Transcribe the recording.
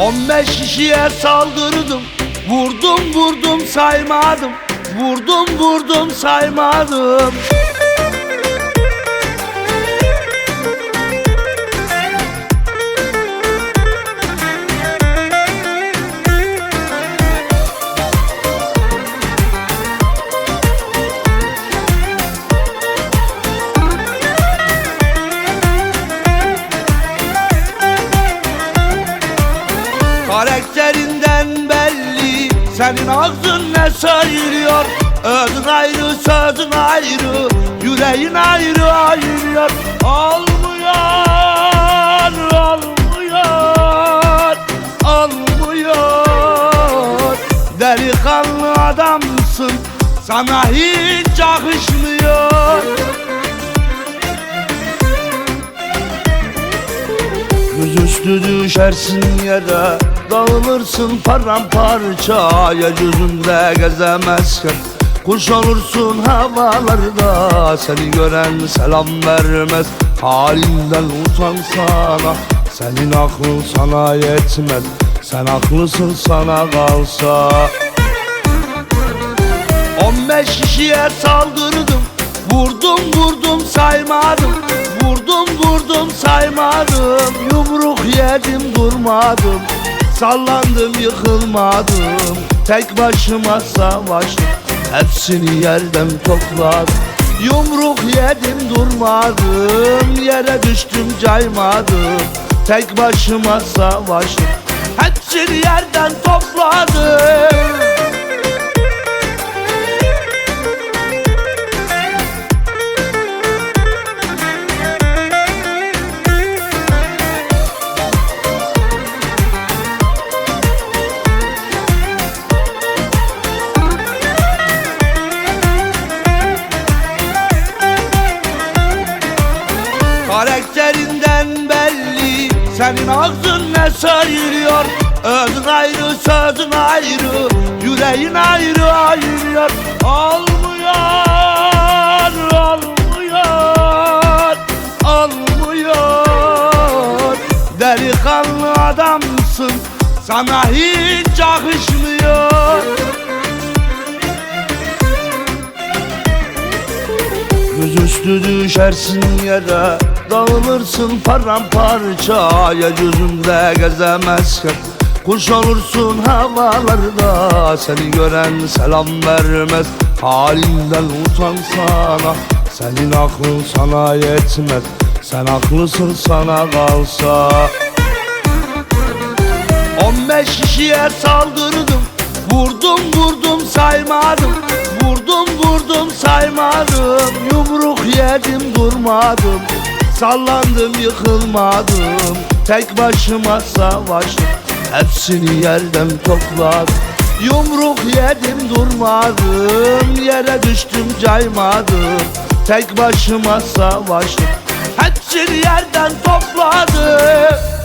15 kişiye saldırdım. Vurdum vurdum saymadım. Vurdum vurdum saymadım Karakterinden belli. Senin ağzın ne sayılıyor? Özün ayrı sözün ayrı. Yüreğin ayrı ayırıyor Olmuyor Olmuyor Olmuyor Delikanlı adamsın. Sana hiç yakışmıyor Yüzüstü düşersin yere Dağılırsın paramparça. Yeryüzünde gezemezken Kuş olursun havalarda. Seni gören selam vermez Halinden utansana Senin aklın sana yetmez Sen haklısın sana kalsa. 15 kişiye saldırdım Vurdum vurdum saymadım. Vurdum vurdum saymadım Yumruk yedim durmadım. Sallandım yıkılmadım. Tek başıma savaştım Hepsini yerden topladım. Yumruk yedim durmadım. Yere düştüm caymadım. Tek başıma savaştım Hepsini yerden topladım Senin ağzın ne sayılıyor Özün ayrı sözün ayrı. Yüreğin ayrı ayırıyor. Olmuyor Olmuyor Olmuyor Delikanlı adamsın. Sana hiç yakışmıyor Yüzüstü düşersin yere Dağılırsın paramparça. Yeryüzünde gezemezken Kuş olursun havalarda. Seni gören selam vermez Halinden utansana Senin aklın sana yetmez Sen haklısın sana kalsa. 15 kişiye saldırdım Vurdum vurdum saymadım Vurdum vurdum saymadım. Yumruk yedim durmadım. Sallandım yıkılmadım. Tek başıma savaştım. Hepsini yerden topladım. Yumruk yedim durmadım. Yere düştüm caymadım. Tek başıma savaştım. Hepsini yerden topladım